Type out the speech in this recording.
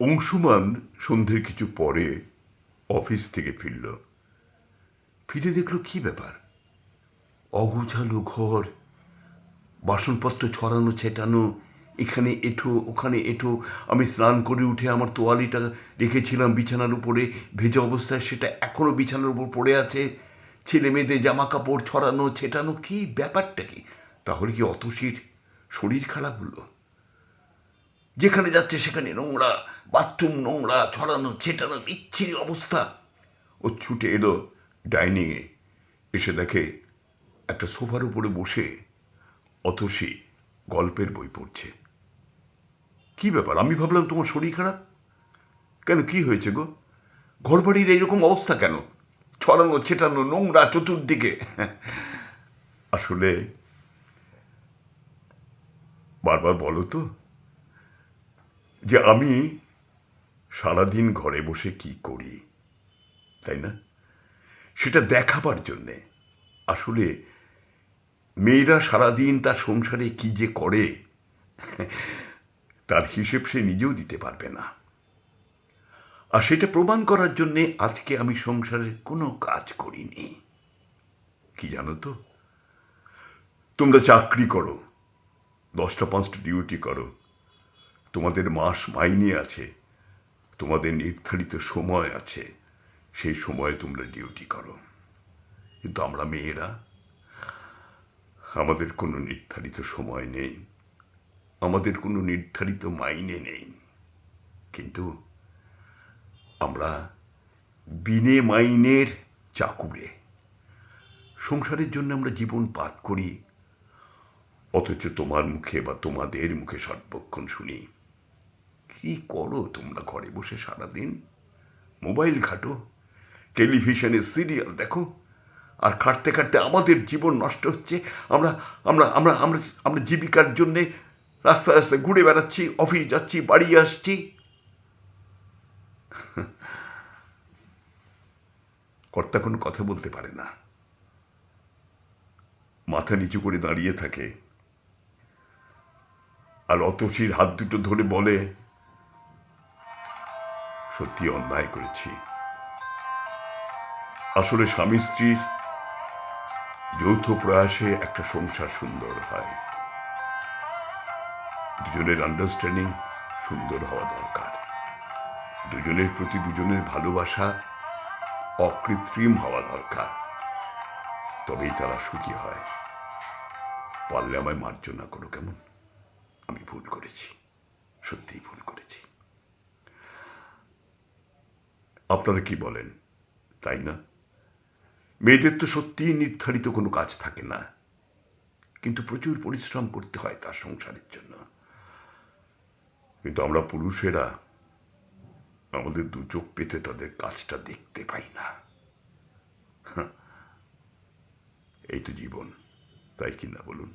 অংশুমান সন্ধ্যের কিছু পরে অফিস থেকে ফিরল। ফিরে দেখল কি ব্যাপার? অগোছালো ঘর, বাসনপত্র ছড়ানো, ছেটানো, এখানে এঠো, ওখানে এঠো। আমি স্নান করে উঠে আমার তোয়ালিটা রেখেছিলাম বিছানার উপরে, ভেজা অবস্থায় সেটা এখনও বিছানার উপর পড়ে আছে। ছেলে মেয়েদের জামা কাপড় ছড়ানো, ছেটানো, কি ব্যাপারটা কি? তাহলে কি অতসীর? শরীর খারাপ হলো? যেখানে যাচ্ছে সেখানে নোংরা, বাথরুম নোংরা, ছড়ানো, ছেটানো, বিচ্ছিরি অবস্থা। ও ছুটে এলো ডাইনিংয়ে এসে দেখে একটা সোফার উপরে বসে অতসী গল্পের বই পড়ছে। কি ব্যাপার? আমি ভাবলাম তোমার শরীর খারাপ? কেন, কি হয়েছে গো? ঘরবাড়ির এইরকম অবস্থা কেন? ছড়ানো, ছেটানো, নোংরা চতুর্দিকে। আসলে বারবার বলো তো। যে আমি সারাদিন ঘরে বসে কি করি, তাই না? সেটা দেখাবার জন্যে। আসলে মেয়েরা সারাদিন তার সংসারে কি যে করে, তার হিসেব সে নিজেও দিতে পারবে না। আর সেটা প্রমাণ করার জন্যে আজকে আমি সংসারের কোনো কাজ করিনি। কি জানো তো? তোমরা চাকরি করো, দশটা পাঁচটা ডিউটি করো তোমাদের মাস মাইনে আছে, তোমাদের নির্ধারিত সময় আছে, সেই সময়ে তোমরা ডিউটি করো। কিন্তু আমরা মেয়েরা, আমাদের কোনো নির্ধারিত সময় নেই, আমাদের কোনো নির্ধারিত মাইনে নেই। কিন্তু আমরা বিনে মাইনের চাকুরে, সংসারের জন্য আমরা জীবন পাত করি, অথচ তোমার মুখে বা তোমাদের মুখে সর্বক্ষণ শুনি। কি করো তোমরা ঘরে বসে সারাদিন? মোবাইল ঘাটো, টেলিভিশনে সিরিয়াল দেখো, আর খাটতে খাটতে আমাদের জীবন নষ্ট হচ্ছে। আমরা আমরা আমরা আমরা আমরা জীবিকার জন্যে রাস্তায় রাস্তায় ঘুরে বেড়াচ্ছি, অফিস যাচ্ছি, বাড়ি আসছি। কর্তা কোনো কথা বলতে পারে না। মাথা নিচু করে দাঁড়িয়ে থাকে। আর অতসীর হাত দুটো ধরে বলে সত্যি অন্যায় করেছি। আসলে স্বামী স্ত্রীর যৌথ প্রয়াসে একটা সংসার সুন্দর হয়। দুজনের আন্ডারস্ট্যান্ডিং সুন্দর হওয়া দরকার। দুজনের প্রতি দুজনের ভালোবাসা অকৃত্রিম হওয়া দরকার। তবেই তারা সুখী হয়। পারলে আমায় মার্জনা করো, কেমন? আমি ভুল করেছি। সত্যিই ভুল করেছি। আপনারা কি বলেন? তাই না? মেয়েদের তো সত্যিই নির্ধারিত কোনো কাজ থাকে না। কিন্তু প্রচুর পরিশ্রম করতে হয় তার সংসারের জন্য। কিন্তু আমরা পুরুষেরা আমাদের দু চোখ পেতে তাদের কাজটা দেখতে পাই না। হাহ। এই তো জীবন, তাই কি না বলুন?